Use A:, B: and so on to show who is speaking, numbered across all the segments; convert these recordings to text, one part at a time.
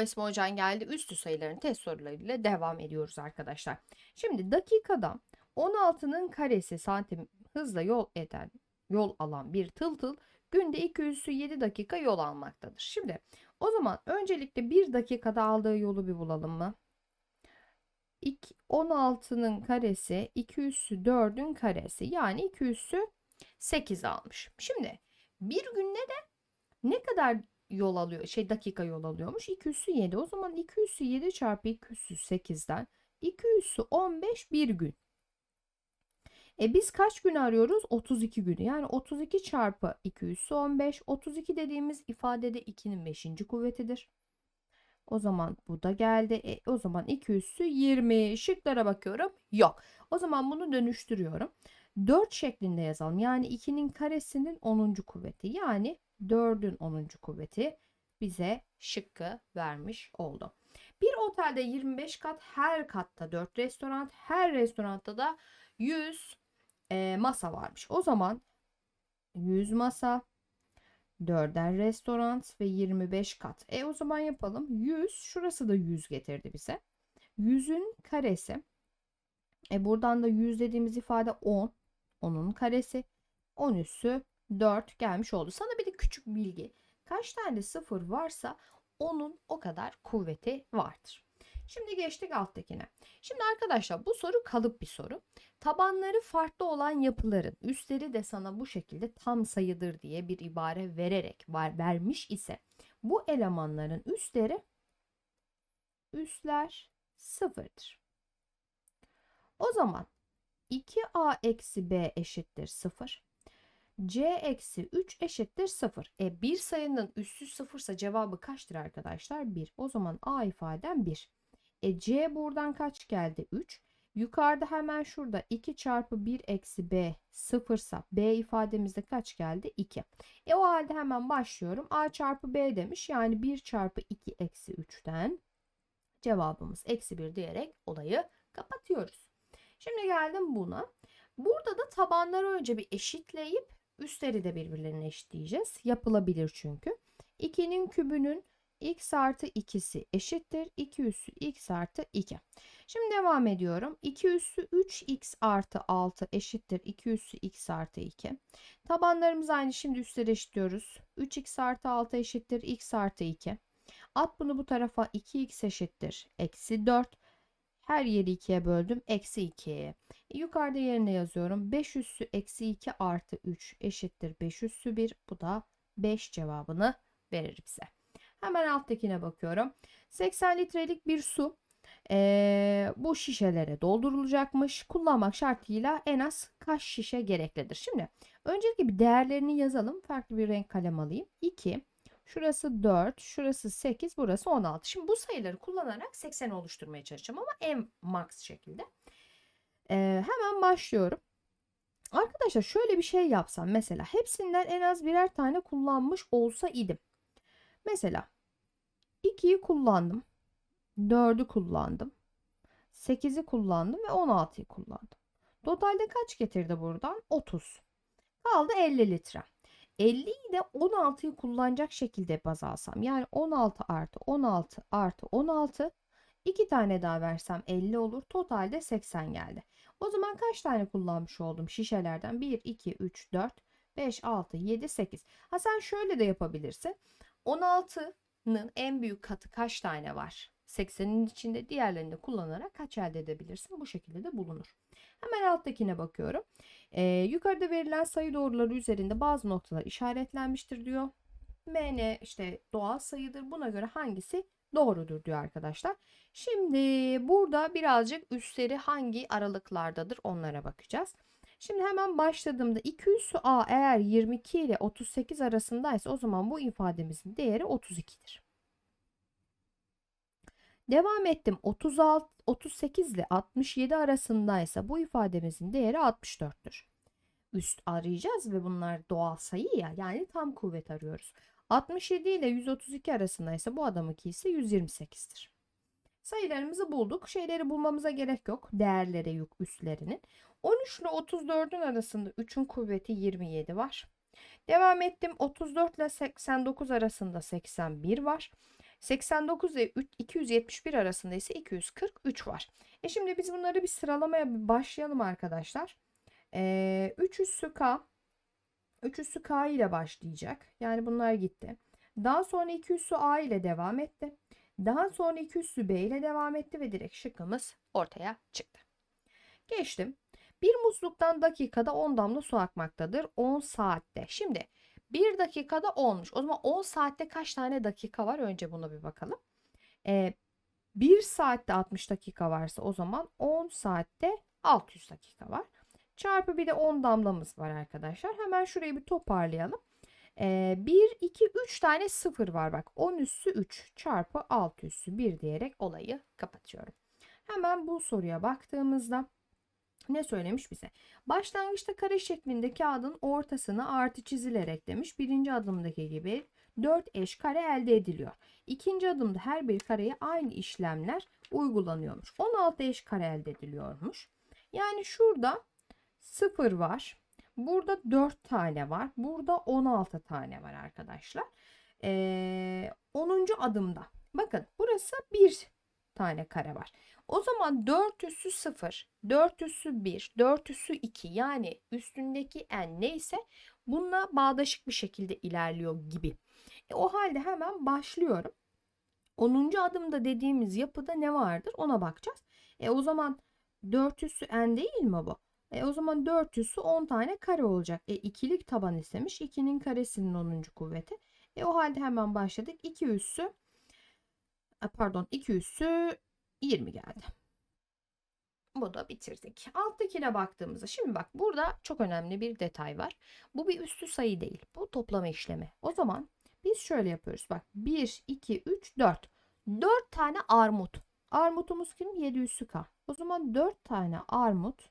A: Esma Hocan geldi. Üstü sayıların test sorularıyla devam ediyoruz arkadaşlar. Şimdi dakikada 16'nın karesi santim hızla yol eden, yol alan bir tıl tıl günde 207 dakika yol almaktadır. Şimdi o zaman öncelikle bir dakikada aldığı yolu bir bulalım mı? 16'nın karesi 2 üssü 4'ün karesi yani 2 üssü 8 almış. Şimdi bir günde de ne kadar yol alıyor şey dakika yol alıyormuş 2 üssü 7 o zaman 2 üssü 7 çarpı 2 üssü 8'den 2 üssü 15 bir gün. E biz kaç gün arıyoruz? 32 günü. Yani 32 çarpı 2 üssü 15. 32 dediğimiz ifadede 2'nin 5. kuvvetidir. O zaman bu da geldi. E, o zaman 2 üssü 20. Şıklara bakıyorum. Yok. O zaman bunu dönüştürüyorum. 4 şeklinde yazalım. Yani 2'nin karesinin 10. kuvveti. Yani 4'ün 10. kuvveti bize şıkkı vermiş oldu. Bir otelde 25 kat, her katta 4 restoran, her restoranda da 100 e, masa varmış. O zaman 100 masa, 4'er restoran ve 25 kat. E o zaman yapalım. 100, şurası da 100 getirdi bize. 100'ün karesi. E buradan da 100 dediğimiz ifade 10. 10'un karesi. 10 üssü 4 gelmiş oldu. Sana bir de küçük bilgi. Kaç tane sıfır varsa onun o kadar kuvveti vardır. Şimdi geçtik alttakine. Şimdi arkadaşlar bu soru kalıp bir soru. Tabanları farklı olan yapıların üstleri de sana bu şekilde tam sayıdır diye bir ibare vererek vermiş ise bu elemanların üstleri üstler sıfırdır. O zaman 2a eksi b eşittir 0 c eksi 3 eşittir 0. E bir sayının üssü 0 ise cevabı kaçtır arkadaşlar? 1. O zaman a ifadem 1. E c buradan kaç geldi? 3. Yukarıda hemen şurada 2 çarpı 1 eksi b 0 ise b ifademizde kaç geldi? 2. E o halde hemen başlıyorum. a çarpı b demiş. Yani 1 çarpı 2 eksi 3'ten cevabımız eksi 1 diyerek olayı kapatıyoruz. Şimdi geldim buna. Burada da tabanları önce bir eşitleyip Üstleri de birbirlerine eşitleyeceğiz. Yapılabilir çünkü. 2'nin kübünün x artı 2'si eşittir. 2 üssü x artı 2. Şimdi devam ediyorum. 2 üssü 3x artı 6 eşittir. 2 üssü x artı 2. Tabanlarımız aynı. Şimdi üstleri eşitliyoruz. 3x artı 6 eşittir. x artı 2. At bunu bu tarafa 2x eşittir. Eksi 4. Her yeri 2'ye böldüm. Eksi 2. Yukarıda yerine yazıyorum. 5 üssü eksi 2 artı 3 eşittir 5 üssü 1. Bu da 5 cevabını verir bize. Hemen alttakine bakıyorum. 80 litrelik bir su ee, bu şişelere doldurulacakmış. Kullanmak şartıyla en az kaç şişe gereklidir? Şimdi öncelikle bir değerlerini yazalım. Farklı bir renk kalem alayım. 2, Şurası 4, şurası 8, burası 16. Şimdi bu sayıları kullanarak 80 oluşturmaya çalışacağım ama en max şekilde. Ee, hemen başlıyorum. Arkadaşlar şöyle bir şey yapsam mesela hepsinden en az birer tane kullanmış olsa idim. Mesela 2'yi kullandım. 4'ü kullandım. 8'i kullandım ve 16'yı kullandım. Totalde kaç getirdi buradan? 30. Kaldı 50 litre. 50'yi de 16'yı kullanacak şekilde baz alsam. Yani 16 artı 16 artı 16 2 tane daha versem 50 olur. Totalde 80 geldi. O zaman kaç tane kullanmış oldum şişelerden? 1, 2, 3, 4, 5, 6, 7, 8. Ha sen şöyle de yapabilirsin. 16'nın en büyük katı kaç tane var? 80'in içinde diğerlerini de kullanarak kaç elde edebilirsin? Bu şekilde de bulunur. Hemen alttakine bakıyorum. Ee, yukarıda verilen sayı doğruları üzerinde bazı noktalar işaretlenmiştir diyor. MN işte doğal sayıdır. Buna göre hangisi doğrudur diyor arkadaşlar. Şimdi burada birazcık üstleri hangi aralıklardadır onlara bakacağız. Şimdi hemen başladığımda 2 üssü A eğer 22 ile 38 arasındaysa o zaman bu ifademizin değeri 32'dir. Devam ettim. 36, 38 ile 67 arasındaysa bu ifademizin değeri 64'tür. Üst arayacağız ve bunlar doğal sayı ya yani tam kuvvet arıyoruz. 67 ile 132 arasındaysa bu adamınki ise 128'tir. Sayılarımızı bulduk. Şeyleri bulmamıza gerek yok. Değerlere yük üstlerinin. 13 ile 34'ün arasında 3'ün kuvveti 27 var. Devam ettim. 34 ile 89 arasında 81 var. 89 ve 3 271 arasında ise 243 var. E şimdi biz bunları bir sıralamaya başlayalım arkadaşlar. Ee, 3 üssü K 3 üssü K ile başlayacak. Yani bunlar gitti. Daha sonra 2 üssü A ile devam etti. Daha sonra 2 üssü B ile devam etti ve direkt şıkkımız ortaya çıktı. Geçtim. Bir musluktan dakikada 10 damla su akmaktadır. 10 saatte. Şimdi 1 dakikada 10'muş. O zaman 10 saatte kaç tane dakika var? Önce buna bir bakalım. Ee, 1 saatte 60 dakika varsa o zaman 10 saatte 600 dakika var. Çarpı bir de 10 damlamız var arkadaşlar. Hemen şurayı bir toparlayalım. Ee, 1, 2, 3 tane sıfır var bak. 10 üssü 3 çarpı 6 üssü 1 diyerek olayı kapatıyorum. Hemen bu soruya baktığımızda ne söylemiş bize? Başlangıçta kare şeklinde kağıdın ortasına artı çizilerek demiş. Birinci adımdaki gibi 4 eş kare elde ediliyor. İkinci adımda her bir kareye aynı işlemler uygulanıyormuş. 16 eş kare elde ediliyormuş. Yani şurada 0 var. Burada 4 tane var. Burada 16 tane var arkadaşlar. Ee, 10. adımda. Bakın burası 1 tane kare var. O zaman 4 üssü 0, 4 üssü 1, 4 üssü 2 yani üstündeki n neyse bununla bağdaşık bir şekilde ilerliyor gibi. E, o halde hemen başlıyorum. 10. adımda dediğimiz yapıda ne vardır ona bakacağız. E o zaman 4 üssü n değil mi bu? E o zaman 4 üssü 10 tane kare olacak. E ikilik taban istemiş. 2'nin karesinin 10. kuvveti. E o halde hemen başladık. 2 üssü pardon 2 üssü 20 geldi. Bu da bitirdik. Alttakine baktığımızda şimdi bak burada çok önemli bir detay var. Bu bir üstü sayı değil. Bu toplama işlemi. O zaman biz şöyle yapıyoruz. Bak 1, 2, 3, 4. 4 tane armut. Armutumuz kim? 7 üssü K. O zaman 4 tane armut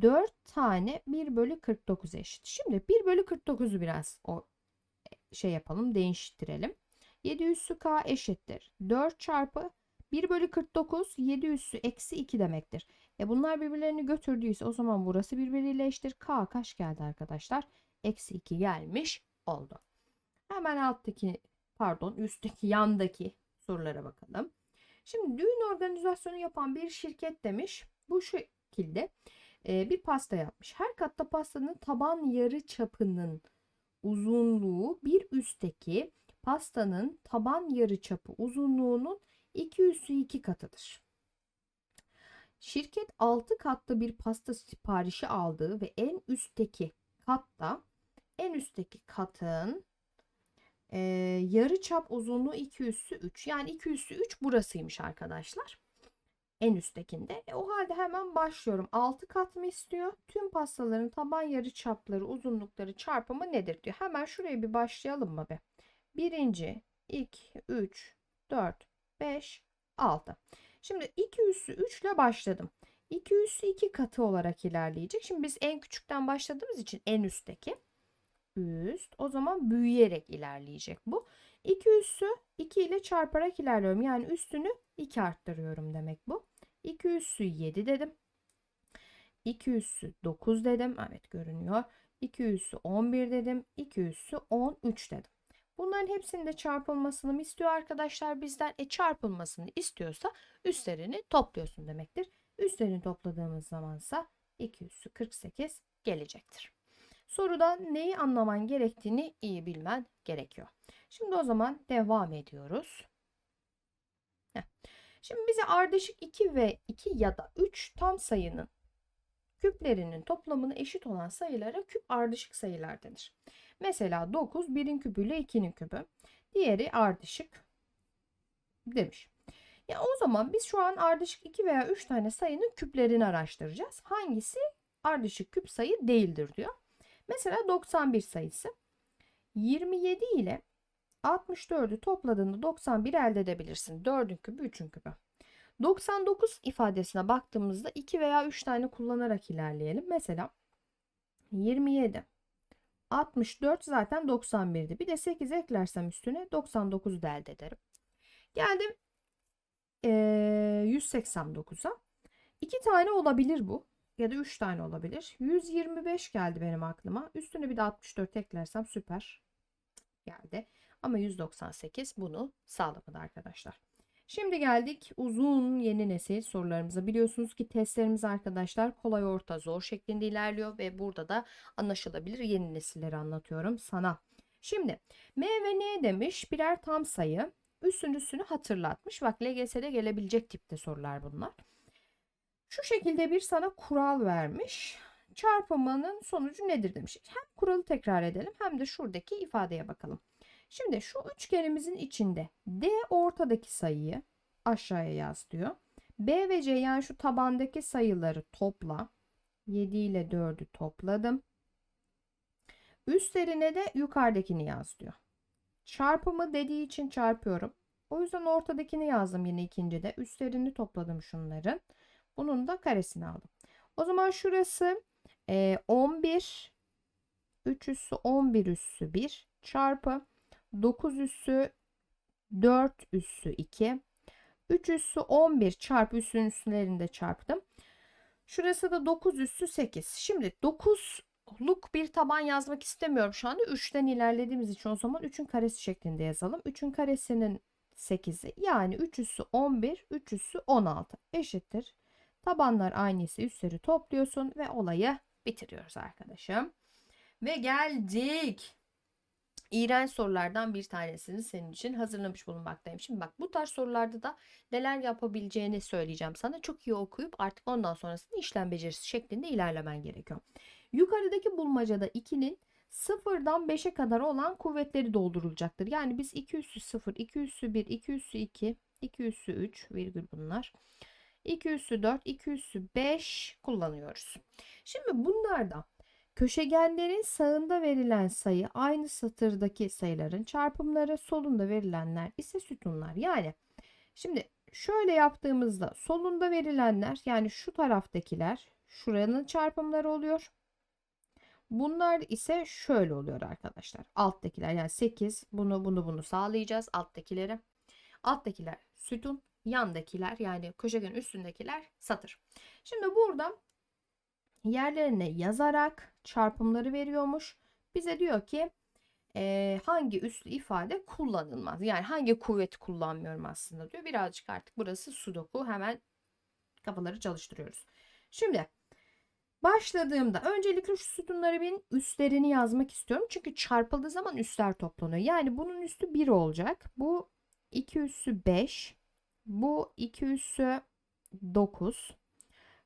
A: 4 tane 1 bölü 49 eşit. Şimdi 1 bölü 49'u biraz o şey yapalım değiştirelim. 7 üssü K eşittir. 4 çarpı 1 bölü 49 7 üssü eksi 2 demektir. E bunlar birbirlerini götürdüyse o zaman burası birbiriyle eşittir. K kaç geldi arkadaşlar? Eksi 2 gelmiş oldu. Hemen alttaki pardon üstteki yandaki sorulara bakalım. Şimdi düğün organizasyonu yapan bir şirket demiş. Bu şekilde e, bir pasta yapmış. Her katta pastanın taban yarı çapının uzunluğu bir üstteki pastanın taban yarı çapı uzunluğunun 2 üssü 2 katıdır. Şirket 6 katlı bir pasta siparişi aldığı ve en üstteki katta en üstteki katın e, yarı çap uzunluğu 2 üssü 3. Yani 2 üssü 3 burasıymış arkadaşlar. En üsttekinde. E, o halde hemen başlıyorum. 6 kat mı istiyor? Tüm pastaların taban yarı çapları uzunlukları çarpımı nedir diyor. Hemen şuraya bir başlayalım mı be? Birinci, 2, 3, 4, 5, 6. Şimdi 2 üssü 3 ile başladım. 2 üssü 2 katı olarak ilerleyecek. Şimdi biz en küçükten başladığımız için en üstteki üst o zaman büyüyerek ilerleyecek bu. 2 üssü 2 ile çarparak ilerliyorum. Yani üstünü 2 arttırıyorum demek bu. 2 üssü 7 dedim. 2 üssü 9 dedim. Evet görünüyor. 2 üssü 11 dedim. 2 üssü 13 dedim. Bunların hepsinin de çarpılmasını mı istiyor arkadaşlar bizden? E çarpılmasını istiyorsa üstlerini topluyorsun demektir. Üstlerini topladığımız zamansa 2 üssü 48 gelecektir. Sorudan neyi anlaman gerektiğini iyi bilmen gerekiyor. Şimdi o zaman devam ediyoruz. Şimdi bize ardışık 2 ve 2 ya da 3 tam sayının küplerinin toplamına eşit olan sayılara küp ardışık sayılar denir. Mesela 9 1'in küpüyle 2'nin küpü. Diğeri ardışık demiş. Ya o zaman biz şu an ardışık 2 veya 3 tane sayının küplerini araştıracağız. Hangisi ardışık küp sayı değildir diyor. Mesela 91 sayısı. 27 ile 64'ü topladığında 91 elde edebilirsin. 4'ün küpü 3'ün küpü. 99 ifadesine baktığımızda 2 veya 3 tane kullanarak ilerleyelim. Mesela 27 64 zaten 91'di. Bir de 8 eklersem üstüne 99 da elde ederim. Geldim ee, 189'a. 2 tane olabilir bu. Ya da 3 tane olabilir. 125 geldi benim aklıma. Üstüne bir de 64 eklersem süper. Geldi. Ama 198 bunu sağlamadı arkadaşlar. Şimdi geldik uzun yeni nesil sorularımıza. Biliyorsunuz ki testlerimiz arkadaşlar kolay orta zor şeklinde ilerliyor ve burada da anlaşılabilir yeni nesilleri anlatıyorum sana. Şimdi M ve N demiş birer tam sayı. Üstüncüsünü hatırlatmış. Bak LGS'de gelebilecek tipte sorular bunlar. Şu şekilde bir sana kural vermiş. Çarpımının sonucu nedir demiş. Hem kuralı tekrar edelim hem de şuradaki ifadeye bakalım. Şimdi şu üçgenimizin içinde D ortadaki sayıyı aşağıya yaz diyor. B ve C yani şu tabandaki sayıları topla. 7 ile 4'ü topladım. Üstlerine de yukarıdakini yaz diyor. Çarpımı dediği için çarpıyorum. O yüzden ortadakini yazdım yine ikincide. Üstlerini topladım şunların. Bunun da karesini aldım. O zaman şurası e, 11 3 üssü 11 üssü 1 çarpı 9 üssü 4 üssü 2 3 üssü 11 çarpı üssün üstlerinde çarptım. Şurası da 9 üssü 8. Şimdi 9'luk bir taban yazmak istemiyorum şu anda. 3'ten ilerlediğimiz için o zaman 3'ün karesi şeklinde yazalım. 3'ün karesinin 8'i yani 3 üssü 11 3 üssü 16 eşittir. Tabanlar aynıysa üstleri topluyorsun ve olayı bitiriyoruz arkadaşım. Ve geldik. İğrenç sorulardan bir tanesini senin için hazırlamış bulunmaktayım. Şimdi bak bu tarz sorularda da neler yapabileceğini söyleyeceğim sana. Çok iyi okuyup artık ondan sonrasında işlem becerisi şeklinde ilerlemen gerekiyor. Yukarıdaki bulmacada 2'nin sıfırdan 5'e kadar olan kuvvetleri doldurulacaktır. Yani biz 2 üssü 0, 2 üssü 1, 2 üssü 2, 2 üssü 3 virgül bunlar. 2 üssü 4, 2 üssü 5 kullanıyoruz. Şimdi bunlarda köşegenlerin sağında verilen sayı aynı satırdaki sayıların çarpımları, solunda verilenler ise sütunlar. Yani şimdi şöyle yaptığımızda solunda verilenler yani şu taraftakiler şuranın çarpımları oluyor. Bunlar ise şöyle oluyor arkadaşlar. Alttakiler yani 8 bunu bunu bunu sağlayacağız alttakileri. Alttakiler sütun, yandakiler yani köşegen üstündekiler satır. Şimdi burada yerlerine yazarak çarpımları veriyormuş. Bize diyor ki e, hangi üslü ifade kullanılmaz. Yani hangi kuvvet kullanmıyorum aslında diyor. Birazcık artık burası sudoku hemen kafaları çalıştırıyoruz. Şimdi başladığımda öncelikle şu sütunları bin üstlerini yazmak istiyorum. Çünkü çarpıldığı zaman üstler toplanıyor. Yani bunun üstü 1 olacak. Bu 2 üssü 5. Bu 2 üssü 9.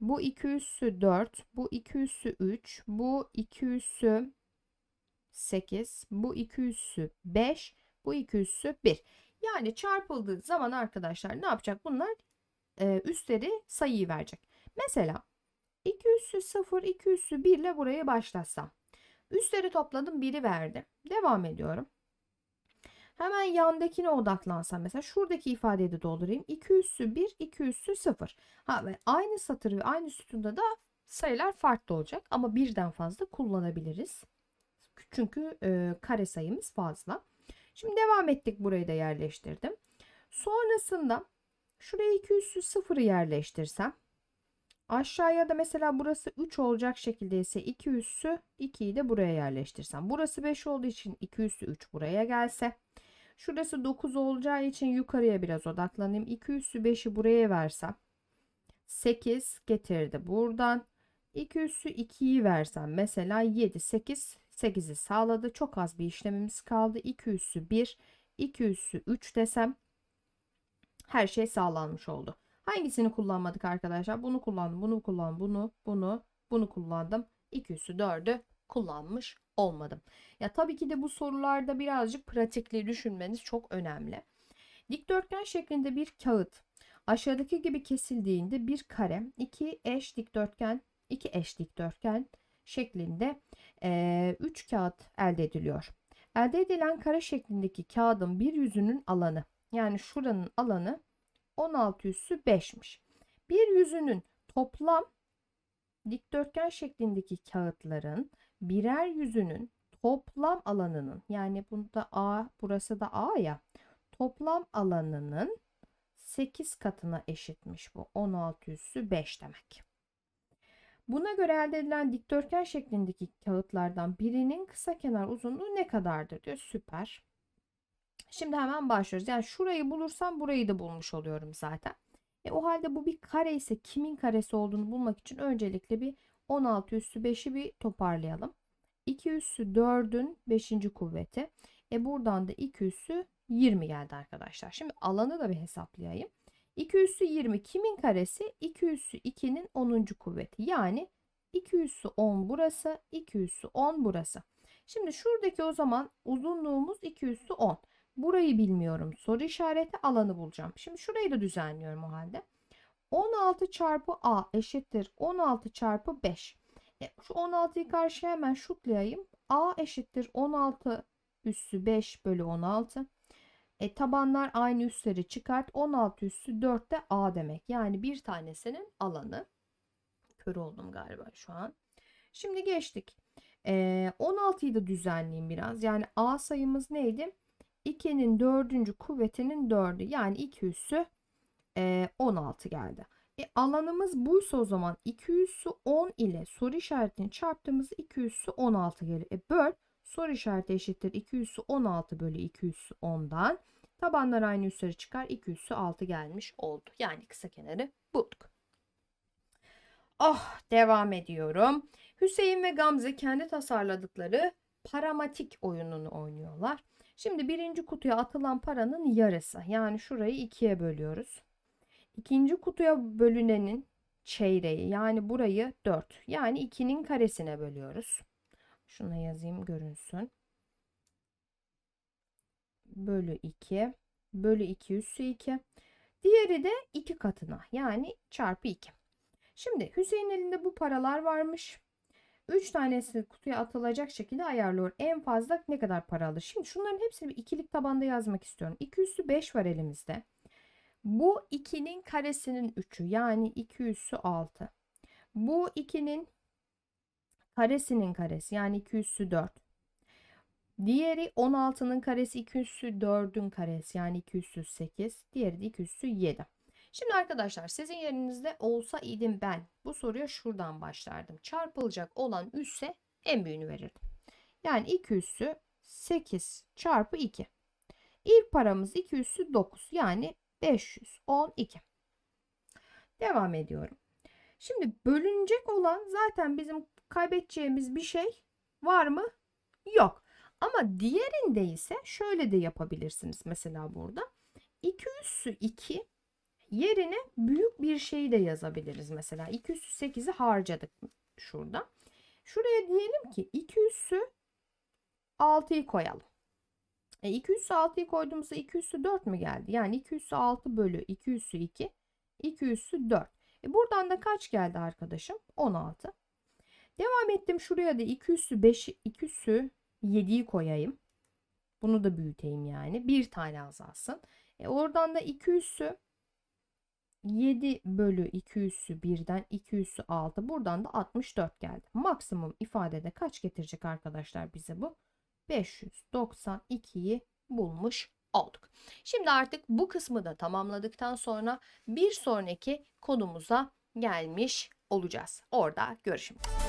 A: Bu 2 üssü 4. Bu 2 üssü 3. Bu 2 üssü 8. Bu 2 üssü 5. Bu 2 üssü 1. Yani çarpıldığı zaman arkadaşlar ne yapacak? Bunlar e, üstleri sayıyı verecek. Mesela 2 üssü 0, 2 üssü 1 ile buraya başlatsam. Üstleri topladım 1'i verdi. Devam ediyorum. Hemen yandakine odaklansam mesela şuradaki ifadeyi de doldurayım. 2 üssü 1, 2 üssü 0. Ha, ve aynı satır ve aynı sütunda da sayılar farklı olacak ama birden fazla kullanabiliriz. Çünkü e, kare sayımız fazla. Şimdi devam ettik burayı da yerleştirdim. Sonrasında şuraya 2 üssü 0'ı yerleştirsem aşağıya da mesela burası 3 olacak şekilde ise 2 üssü 2'yi de buraya yerleştirsem. Burası 5 olduğu için 2 üssü 3 buraya gelse. Şurası 9 olacağı için yukarıya biraz odaklanayım. 2 üssü 5'i buraya versem. 8 getirdi buradan. 2 üssü 2'yi versem mesela 7, 8, 8'i sağladı. Çok az bir işlemimiz kaldı. 2 üssü 1, 2 üssü 3 desem her şey sağlanmış oldu. Hangisini kullanmadık arkadaşlar? Bunu kullandım, bunu kullandım, bunu, bunu, bunu kullandım. 2 üssü 4'ü kullanmış olmadım. Ya tabii ki de bu sorularda birazcık pratikli düşünmeniz çok önemli. Dikdörtgen şeklinde bir kağıt aşağıdaki gibi kesildiğinde bir kare, iki eş dikdörtgen, iki eş dikdörtgen şeklinde 3 e, üç kağıt elde ediliyor. Elde edilen kare şeklindeki kağıdın bir yüzünün alanı yani şuranın alanı 16 üssü 5'miş. Bir yüzünün toplam dikdörtgen şeklindeki kağıtların birer yüzünün toplam alanının yani bunda A burası da A ya toplam alanının 8 katına eşitmiş bu 16 üssü 5 demek. Buna göre elde edilen dikdörtgen şeklindeki kağıtlardan birinin kısa kenar uzunluğu ne kadardır diyor. Süper. Şimdi hemen başlıyoruz. Yani şurayı bulursam burayı da bulmuş oluyorum zaten. E, o halde bu bir kare ise kimin karesi olduğunu bulmak için öncelikle bir 16 üssü 5'i bir toparlayalım. 2 üssü 4'ün 5. kuvveti. E buradan da 2 üssü 20 geldi arkadaşlar. Şimdi alanı da bir hesaplayayım. 2 üssü 20 kimin karesi? 2 üssü 2'nin 10. kuvveti. Yani 2 üssü 10 burası, 2 üssü 10 burası. Şimdi şuradaki o zaman uzunluğumuz 2 üssü 10. Burayı bilmiyorum. Soru işareti alanı bulacağım. Şimdi şurayı da düzenliyorum o halde. 16 çarpı a eşittir 16 çarpı 5. E, şu 16'yı karşıya hemen şutlayayım. a eşittir 16 üssü 5 bölü 16. E, tabanlar aynı üsleri çıkart. 16 üssü 4 de a demek. Yani bir tanesinin alanı. Kör oldum galiba şu an. Şimdi geçtik. E, 16'yı da düzenleyeyim biraz. Yani a sayımız neydi? 2'nin 4. kuvvetinin 4'ü. Yani 2 üssü e, 16 geldi. E, alanımız buysa o zaman 2 üssü 10 ile soru işaretini çarptığımızda 2 üssü 16 gelir. E, böl soru işareti eşittir 2 üssü 16 bölü 2 üssü 10'dan. Tabanlar aynı üsleri çıkar. 2 üssü 6 gelmiş oldu. Yani kısa kenarı bulduk. Oh devam ediyorum. Hüseyin ve Gamze kendi tasarladıkları paramatik oyununu oynuyorlar. Şimdi birinci kutuya atılan paranın yarısı. Yani şurayı ikiye bölüyoruz. İkinci kutuya bölünenin çeyreği yani burayı 4. Yani 2'nin karesine bölüyoruz. Şuna yazayım görünsün. Bölü 2. Bölü 2 üssü 2. Diğeri de 2 katına yani çarpı 2. Şimdi Hüseyin elinde bu paralar varmış. 3 tanesi kutuya atılacak şekilde ayarlıyor. En fazla ne kadar para alır? Şimdi şunların hepsini bir ikilik tabanda yazmak istiyorum. 2 üssü 5 var elimizde. Bu 2'nin karesinin 3'ü yani 2 üssü 6. Bu 2'nin karesinin karesi yani 2 üssü 4. Diğeri 16'nın karesi 2 üssü 4'ün karesi yani 2 üssü 8. Diğeri de 2 üssü 7. Şimdi arkadaşlar sizin yerinizde olsa idim ben bu soruya şuradan başlardım. Çarpılacak olan üsse en büyüğünü verirdim. Yani 2 üssü 8 çarpı 2. İlk paramız 2 üssü 9 yani 512. Devam ediyorum. Şimdi bölünecek olan zaten bizim kaybedeceğimiz bir şey var mı? Yok. Ama diğerinde ise şöyle de yapabilirsiniz mesela burada. 2 üssü 2 yerine büyük bir şey de yazabiliriz mesela. 2 üssü 8'i harcadık şurada. Şuraya diyelim ki 2 üssü 6'yı koyalım. E 2 üssü 6'yı koyduğumuzda 2 üssü 4 mü geldi? Yani 2 üssü 6 bölü 2 üssü 2. 2 üssü 4. E buradan da kaç geldi arkadaşım? 16. Devam ettim şuraya da 2 üssü 5, 2 üssü 7'yi koyayım. Bunu da büyüteyim yani. Bir tane azalsın. E oradan da 2 üssü 7 bölü 2 üssü 1'den 2 üssü 6. Buradan da 64 geldi. Maksimum ifadede kaç getirecek arkadaşlar bize bu? 592'yi bulmuş olduk. Şimdi artık bu kısmı da tamamladıktan sonra bir sonraki konumuza gelmiş olacağız. Orada görüşmek üzere.